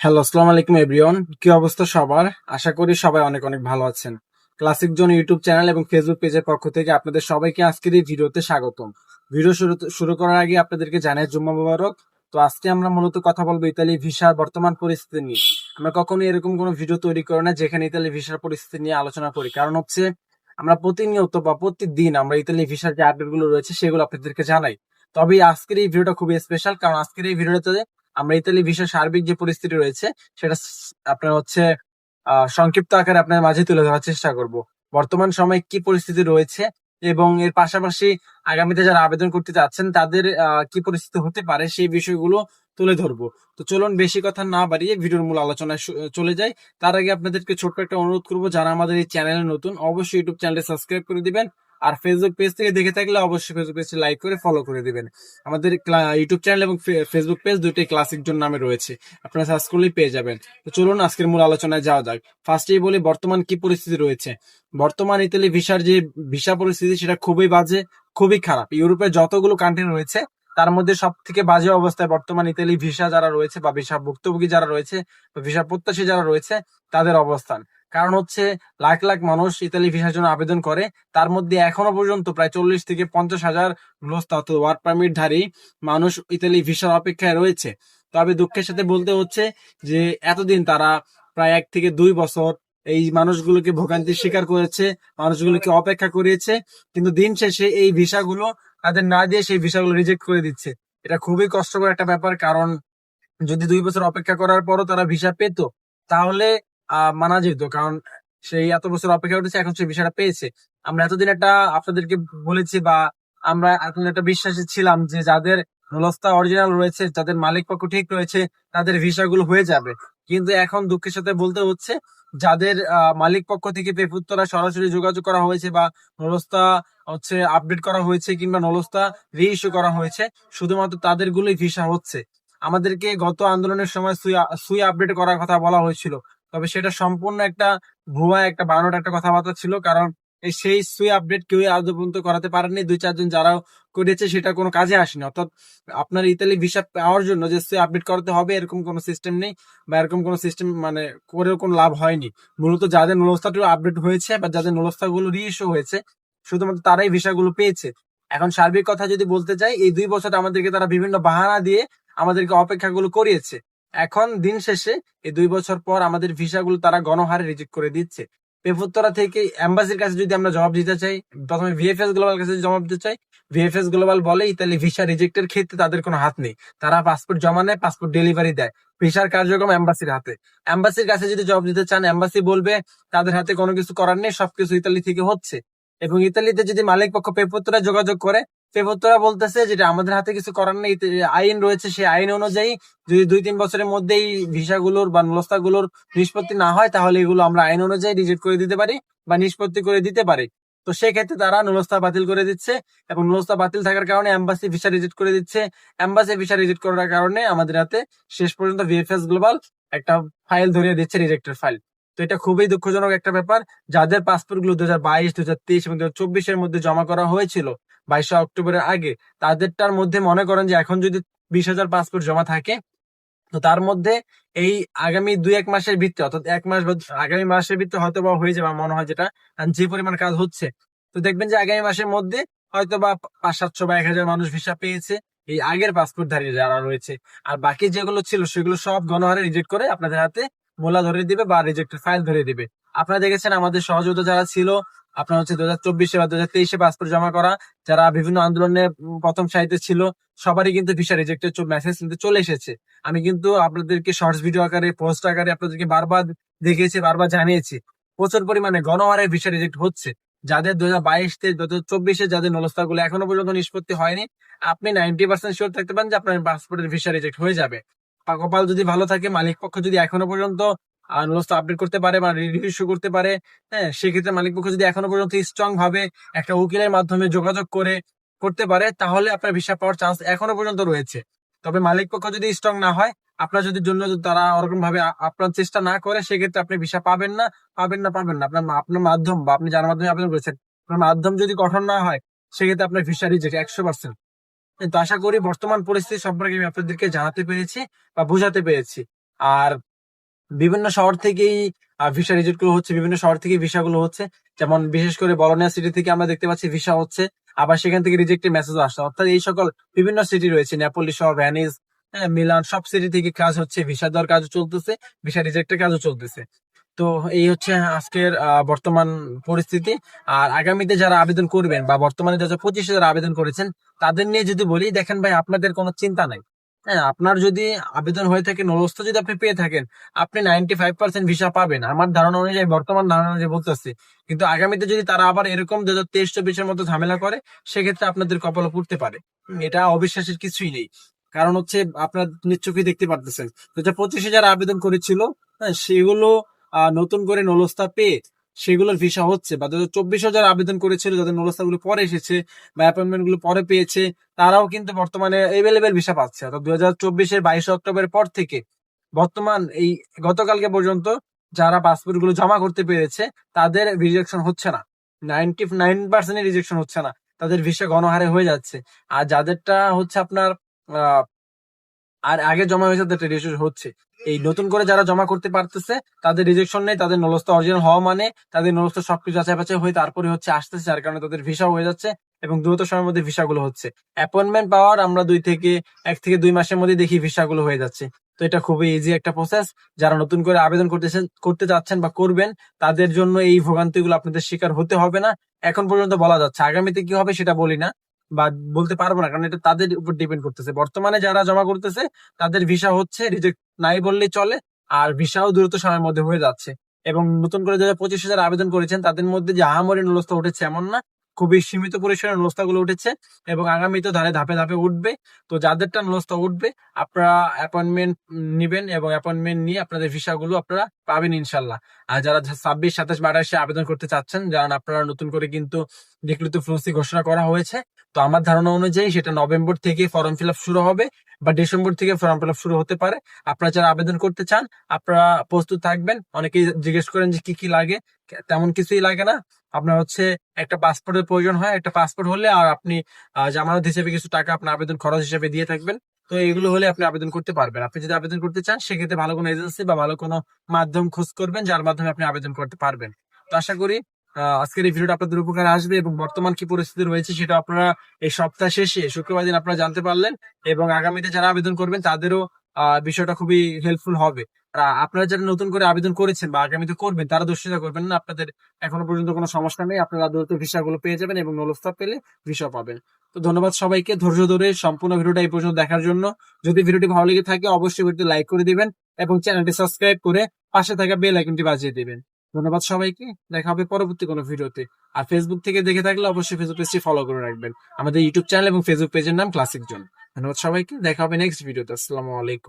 Hello আসসালামু আলাইকুম everyone কি অবস্থা সবার? আশা করি সবাই অনেক অনেক ভালো আছেন। ক্লাসিক জোন ইউটিউব চ্যানেল এবং ফেসবুক পেজের পক্ষ থেকে আপনাদের সবাইকে আজকের এই ভিডিওতে স্বাগতম। ভিডিও শুরু শুরু করার আগে আপনাদেরকে জানাই জুম্মা মুবারক। তো আজকে আমরা মূলত কথা বলব ইতালি ভিসার বর্তমান পরিস্থিতি নিয়ে। আমরা কখনো এরকম কোনো ভিডিও তৈরি করি না যেখানে ইতালি ভিসার পরিস্থিতি নিয়ে আলোচনা করি। কারণ হচ্ছে, আমরা প্রতিনিয়ত বা প্রতিদিন আমরা ইতালি ভিসার যে আপডেটগুলো রয়েছে সেগুলো আপনাদেরকে জানাই। তবে আজকের এই ভিডিওটা খুবই স্পেশাল কারণ আজকের এই ভিডিওটাতে আমরা ইতালি ভিসার সার্বিক যে পরিস্থিতি রয়েছে, সেটা আপনার হচ্ছে সংক্ষিপ্ত আকারে আপনার মাঝে তুলে ধরার চেষ্টা করব। বর্তমান সময়ে কি পরিস্থিতি রয়েছে এবং এর পাশাপাশি আগামীতে যারা আবেদন করতে চাচ্ছেন তাদের কি পরিস্থিতি হতে পারে সেই বিষয়গুলো তুলে ধরবো। তো চলুন বেশি কথা না বাড়িয়ে ভিডিওর মূল আলোচনায় চলে যাই। তার আগে আপনাদেরকে ছোট্ট একটা অনুরোধ করব, যারা আমাদের এই চ্যানেলে নতুন, অবশ্যই ইউটিউব চ্যানেলটি সাবস্ক্রাইব করে দিবেন। আর ফেসবুক পেজ থেকে দেখে থাকলে অবশ্যই ফেসবুক পেজটি লাইক করে ফলো করে দিবেন। আমাদের ইউটিউব চ্যানেল এবং ফেসবুক পেজ দুটোই ক্লাসিক জোন নামে রয়েছে। আপনারা সার্চ করলেই পেয়ে যাবেন। তো চলুন আজকের মূল আলোচনায় যাওয়া যাক। ফার্স্টেই বলি, বর্তমান কি পরিস্থিতি রয়েছে? বর্তমান ইতালি ভিসার যে ভিসা পরিস্থিতি, সেটা খুবই বাজে, খুবই খারাপ। ইউরোপের যতগুলো কান্ট্রি রয়েছে, তার মধ্যে সব থেকে বাজে অবস্থায় বর্তমান ইতালি ভিসা যারা রয়েছে বা ভিসা ভুক্তভোগী যারা রয়েছে বা ভিসা প্রত্যাশী যারা রয়েছে, তাদের অবস্থান। কারণ হচ্ছে লাখ লাখ মানুষ ইতালি ভিসার জন্য আবেদন করে। তার মধ্যে এখনও পর্যন্ত প্রায় চল্লিশ থেকে পঞ্চাশ হাজার গ্লোস্তা অর্থাৎ ওয়ার্ক পারমিট ধারী মানুষ ইতালি ভিসার অপেক্ষায় রয়েছে। তবে দুঃখের সাথে বলতে হচ্ছে যে এতদিন তারা প্রায় এক থেকে দুই বছর এই মানুষগুলোকে ভোগান্তির শিকার করেছে, মানুষগুলোকে অপেক্ষা করিয়েছে, কিন্তু দিন শেষে এই ভিসাগুলো তাদের না দিয়ে সেই ভিসাগুলো রিজেক্ট করে দিচ্ছে। এটা খুবই কষ্টকর একটা ব্যাপার, কারণ যদি দুই বছর অপেক্ষা করার পরও তারা ভিসা পেত, তাহলে মানা যেত। কারণ সেই এত বছর অপেক্ষা করেছে এখন সেই ভিসাটা পেয়েছে। আমরা এতদিন একটা আপনাদেরকে বলেছি বা আমরা এখন একটা বিশ্বাসে ছিলাম যে যাদের নলস্তা অরিজিনাল রয়েছে, যাদের মালিক পক্ষ ঠিক রয়েছে, তাদের ভিসাগুলো হয়ে যাবে। কিন্তু এখন দুঃখের সাথে বলতে হচ্ছে, যাদের মালিক পক্ষ থেকে পেপুত্তরা সরাসরি যোগাযোগ করা হয়েছে বা নলস্তা হচ্ছে আপডেট করা হয়েছে কিংবা নলস্তা রি ইস্যু করা হয়েছে, শুধুমাত্র তাদের গুলোই ভিসা হচ্ছে। আমাদেরকে গত আন্দোলনের সময় সুই আপডেট করার কথা বলা হয়েছিল। তবে সেটা সম্পূর্ণ একটা ভুয়া, একটা বানোট একটা কথাবার্তা ছিল, কারণ সেই সুই আপডেট কেউ আদৌ পর্যন্ত করাতে পারেনি দুই চারজন যারা করেছে, সেটা কোনো কাজে আসেনি। অর্থাৎ আপনার ইতালি ভিসা পাওয়ার জন্য যে সুই আপডেট করতে হবে, এরকম কোনো সিস্টেম নেই বা এরকম কোনো সিস্টেম মানে করেও কোনো লাভ হয়নি। মূলত যাদের নলস্তাটা আপডেট হয়েছে বা যাদের নলস্তাগুলো রিইস্যু হয়েছে, শুধুমাত্র তারাই ভিসাগুলো পেয়েছে। এখন সার্বিক কথা যদি বলতে চাই এই দুই বছর আমাদেরকে তারা বিভিন্ন বাহানা দিয়ে আমাদেরকে অপেক্ষাগুলো করিয়েছে। এখন দিন শেষে এই দুই বছর পর আমাদের ভিসাগুলো তারা গণহারে রিজেক্ট করে দিচ্ছে। পেপুত্তরা থেকে এম্বাসির কাছে যদি আমরা জবাব দিতে চাই, প্রথমে ভিএফএস গ্লোবাল কাছে জবাব দিতে চাই, ভিএফএস গ্লোবাল বলে ইতালি ভিসা রিজেক্টের ক্ষেত্রে তাদের কোনো হাত নেই। তারা পাসপোর্ট জমা নেয়, পাসপোর্ট ডেলিভারি দেয়। ভিসার কার্যক্রম এম্বাসির হাতে। এম্বাসির কাছে যদি জবাব দিতে চান, এম্বাসি বলবে, তাদের হাতে কোনো কিছু করার নেই, সবকিছু ইতালি থেকে হচ্ছে। এবং ইতালিতে যদি মালিক পক্ষ পেপুত্তরা যোগাযোগ করে পেপুত্তরা বলতেছে যেটা আমাদের হাতে কিছু করার নেই আইন রয়েছে সেই আইন অনুযায়ী যদি দুই তিন বছরের মধ্যেই ভিসাগুলোর বা নলস্তাগুলোর নিষ্পত্তি না হয়, তাহলে এগুলো আমরা আইন অনুযায়ী রিজেক্ট করে দিতে পারি বা নিষ্পত্তি করে দিতে পারি। তো সেক্ষেত্রে তারা নুলস্তা বাতিল করে দিচ্ছে এবং নুলস্তা বাতিল থাকার কারণে এম্বাসি ভিসা রিজেক্ট করে দিচ্ছে। এম্বাসি ভিসা রিজেক্ট করার কারণে আমাদের হাতে শেষ পর্যন্ত ভিএফএস গ্লোবাল একটা ফাইল ধরিয়ে দিচ্ছে রিজেক্টের ফাইল। তো এটা খুবই দুঃখজনক একটা ব্যাপার। যাদের পাসপোর্টগুলো দু হাজার বাইশ দু হাজার তেইশ এবং দু হাজার চব্বিশের মধ্যে জমা করা হয়েছিল বাইশে অক্টোবরের আগে, তাদেরটার মধ্যে মনে করেন যে এখন যদি বিশ হাজার পাসপোর্ট জমা থাকে, তো তার মধ্যে এই আগামী দুই এক মাসের ভিত্তি অর্থাৎ এক মাস আগামী মাসের ভিত্তি হয়তো বা হয়ে যাবে মনে হয় যেটা যে পরিমাণ কাজ হচ্ছে। তো দেখবেন যে আগামী মাসের মধ্যে হয়তো বা পাঁচ সাতশো বা এক হাজার মানুষ ভিসা পেয়েছে এই আগের পাসপোর্ট ধারী যারা রয়েছে। আর বাকি যেগুলো ছিল সেগুলো সব গণহারে রিজেক্ট করে আপনাদের হাতে মোলা ধরে দিবে বা রিজেক্টের ফাইল ধরে দিবে। আপনারা দেখেছেন আমাদের সহযোগিতা যারা ছিল, আপনার হচ্ছে দু হাজার চব্বিশে বা দু হাজার তেইশে পাসপোর্ট জমা করা, যারা বিভিন্ন আন্দোলনে প্রথম সারিতে ছিল, সবারই কিন্তু ভিসা রিজেক্টের মেসেজ কিন্তু চলে এসেছে। আমি কিন্তু আপনাদেরকে শর্টস ভিডিও আকারে পোস্ট আকারে আপনাদেরকে বারবার দেখিয়েছি, বারবার জানিয়েছি। প্রচুর পরিমাণে গণহারে ভিসা রিজেক্ট হচ্ছে। যাদের দু হাজার বাইশ দু হাজার চব্বিশে যাদের নলস্তাগুলো এখনও পর্যন্ত নিষ্পত্তি হয়নি, আপনি নাইনটি পার্সেন্ট শিওর থাকতে পারেন যে আপনার পাসপোর্টের ভিসা রিজেক্ট হয়ে যাবে। কপাল যদি ভালো থাকে, মালিক পক্ষ যদি এখনও পর্যন্ত নলস্তা আপডেট করতে পারে বা রিভিউ করতে পারে হ্যাঁ সেক্ষেত্রে মালিক পক্ষ যদি এখনও পর্যন্ত স্ট্রং ভাবে একটা উকিলের মাধ্যমে যোগাযোগ করে, করতে পারে, তাহলে আপনার ভিসা পাওয়ার চান্স এখনও পর্যন্ত রয়েছে। তবে মালিক পক্ষ যদি স্ট্রং না হয়, আপনার যদি জন্য তারা ওরকম ভাবে আপনার চেষ্টা না করে, সেক্ষেত্রে আপনি ভিসা পাবেন না পাবেন না পাবেন না। আপনার আপনার মাধ্যম বা আপনি যার মাধ্যমে আবেদন করেছেন, আপনার মাধ্যম যদি গঠন না হয়, সেক্ষেত্রে আপনার ভিসা রিজেক্ট একশো পার্সেন্ট তো আশা করি বর্তমান পরিস্থিতি সম্পর্কে আমি আপনাদেরকে জানাতে পেরেছি বা বোঝাতে পেরেছি। আর বিভিন্ন শহর থেকেই ভিসা রিজেক্টগুলো হচ্ছে, বিভিন্ন শহর থেকে ভিসা গুলো হচ্ছে। যেমন বিশেষ করে বলোনিয়া সিটি থেকে আমরা দেখতে পাচ্ছি ভিসা হচ্ছে, আবার সেখান থেকে রিজেক্টের মেসেজ আসছে। অর্থাৎ এই সকল বিভিন্ন সিটি রয়েছে নেপোলি শহর ভ্যানিস মিলান সব সিটি থেকে কাজ হচ্ছে ভিসা দেওয়ার কাজও চলতেছে ভিসা রিজেক্টের কাজও চলতেছে। তো এই হচ্ছে আজকের বর্তমান পরিস্থিতি। আর আগামীতে যারা আবেদন করবেন বা বর্তমানে যারা পঁচিশে যারা আবেদন করেছেন, তাদের নিয়ে যদি বলি, দেখেন ভাই, আপনাদের কোনো চিন্তা নাই। হ্যাঁ আপনার যদি আবেদন হয়ে থাকে নলস্ত যদি আপনি পেয়ে থাকেন, আপনি নাইনটি ফাইভ পার্সেন্ট ভিসা পাবেন। আমার ধারণা অনুযায়ী, বর্তমান ধারণা অনুযায়ী বলতেছি। কিন্তু আগামীতে যদি তারা আবার এরকম দু হাজার তেইশ, চব্বিশের মতো ঝামেলা করে, সেক্ষেত্রে আপনাদের কপাল পড়তে পারে। এটা অবিশ্বাসের কিছুই নেই। কারণ হচ্ছে, আপনার নিশ্চয়ই দেখতে পারতেছেন। দু হাজার পঁচিশে যারা আবেদন করেছিল হ্যাঁ সেগুলো নতুন করে নলস্তা পেয়ে সেগুলোর ভিসা হচ্ছে বা চব্বিশ হাজার আবেদন করেছিল যাদের নলস্তা গুলো পরে এসেছে বা অ্যাপয়েন্টমেন্টগুলো পরে পেয়েছে, তারাও কিন্তু বর্তমানে এভেলেবেল ভিসা পাচ্ছে। অর্থাৎ দু হাজার চব্বিশের বাইশে অক্টোবরের পর থেকে বর্তমান এই গতকালকে পর্যন্ত যারা পাসপোর্টগুলো জমা করতে পেরেছে, তাদের রিজেকশন হচ্ছে না। নাইনটি নাইন পার্সেন্ট রিজেকশন হচ্ছে না। তাদের ভিসা গণহারে হয়ে যাচ্ছে। আর যাদেরটা হচ্ছে আপনার আর আগে জমা হয়েছে, তাদের হচ্ছে। এই নতুন করে যারা জমা করতে পারতেছে, তাদের রিজেকশন নেই, তাদের নলস্তা অরিজিনাল হওয়া মানে তাদের নলস্তা সবকিছু যাচাই বাছাই হয়ে তারপরে হচ্ছে আসতেছে, যার কারণে তাদের ভিসা হয়ে যাচ্ছে এবং দ্রুত সময়ের মধ্যে ভিসা গুলো হচ্ছে। অ্যাপয়েন্টমেন্ট পাওয়ার আমরা দুই থেকে, এক থেকে দুই মাসের মধ্যে দেখি ভিসা গুলো হয়ে যাচ্ছে। তো এটা খুবই ইজি একটা প্রসেস যারা নতুন করে আবেদন করতেছেন করতে যাচ্ছেন বা করবেন, তাদের জন্য এই ভোগান্তিগুলো আপনাদের শিকার হতে হবে না। এখন পর্যন্ত বলা যাচ্ছে। আগামীতে কি হবে সেটা বলি না। বা বলতে পারব না, কারণ এটা তাদের উপর ডিপেন্ড করতেছে। বর্তমানে যারা জমা করতেছে, তাদের ভিসা হচ্ছে রিজেক্ট নাই বললেই চলে, আর ভিসাও দ্রুত সময়ের মধ্যে হয়ে যাচ্ছে। এবং নতুন করে যারা পঁচিশ হাজার আবেদন করেছেন, তাদের মধ্যে যে আহামরি নুলস্থা উঠেছে এমন না, খুবই সীমিত পরিসরে নুলস্থা গুলো উঠেছে এবং আগামীতে ধারে ধাপে ধাপে উঠবে। তো যাদেরটা নুলস্থা উঠবে, আপনারা অ্যাপয়েন্টমেন্ট নিবেন এবং অ্যাপয়েন্টমেন্ট নিয়ে আপনাদের ভিসা গুলো আপনারা পাবেন ইনশাল্লাহ। আর যারা ছাব্বিশ, সাতাশ আঠাশে আবেদন করতে চাচ্ছেন, যারা আপনারা নতুন করে কিন্তু ডিক্লিত ফ্লুসি ঘোষণা করা হয়েছে। তো আমার ধারণা অনুযায়ী সেটা নভেম্বর থেকে ফর্ম ফিল শুরু হবে বা ডিসেম্বর থেকে ফর্ম ফিল শুরু হতে পারে। আপনারা যারা আবেদন করতে চান, আপনারা প্রস্তুত থাকবেন। অনেকেই জিজ্ঞেস করেন যে কি কি লাগে? তেমন কিছুই লাগে না। আপনার হচ্ছে একটা পাসপোর্টের প্রয়োজন হয়। একটা পাসপোর্ট হলে আর আপনি জামানত হিসেবে কিছু টাকা আপনার আবেদন খরচ হিসেবে দিয়ে থাকবেন। তো এগুলো হলে আপনি আবেদন করতে পারবেন। আপনি যদি আবেদন করতে চান, সেক্ষেত্রে ভালো কোনো এজেন্সি বা ভালো কোনো মাধ্যম খোঁজ করবেন, যার মাধ্যমে আপনি আবেদন করতে পারবেন। তো আশা করি আজকের এই ভিডিওটা আপনাদের উপকারে আসবে এবং বর্তমান কি পরিস্থিতি রয়েছে সেটা আপনারা এই সপ্তাহ শেষে, শুক্রবার দিন আপনারা জানতে পারলেন এবং আগামীতে যারা আবেদন করবেন তাদেরও বিষয়টা খুবই হেল্পফুল হবে। আপনারা যারা নতুন করে আবেদন করেছেন বা আগামীতে করবেন তারা দুশ্চিন্তা করবেন না, আপনাদের এখনও পর্যন্ত কোনো সমস্যা নেই, আপনারা দ্রুত ভিসা গুলো পেয়ে যাবেন এবং নলস্তাব পেলে ভিসা পাবেন। তো ধন্যবাদ সবাইকে, ধৈর্য ধরে সম্পূর্ণ ভিডিওটা এই পর্যন্ত দেখার জন্য। যদি ভিডিওটি ভালো লেগে থাকে অবশ্যই ভিডিওটি লাইক করে দিবেন এবং চ্যানেলটি সাবস্ক্রাইব করে পাশে থাকা বেল আইকনটি বাজিয়ে দিবেন। ধন্যবাদ সবাইকে। দেখা হবে পরবর্তী কোনো ভিডিওতে। আর ফেসবুক থেকে দেখে থাকলে অবশ্যই ফেসবুক পেজটি ফলো করে রাখবেন। আমাদের ইউটিউব চ্যানেল এবং ফেসবুক পেজের নাম ক্লাসিক জোন ধন্যবাদ সবাইকে। দেখা হবে নেক্সট ভিডিওতে। আসসালামু আলাইকুম।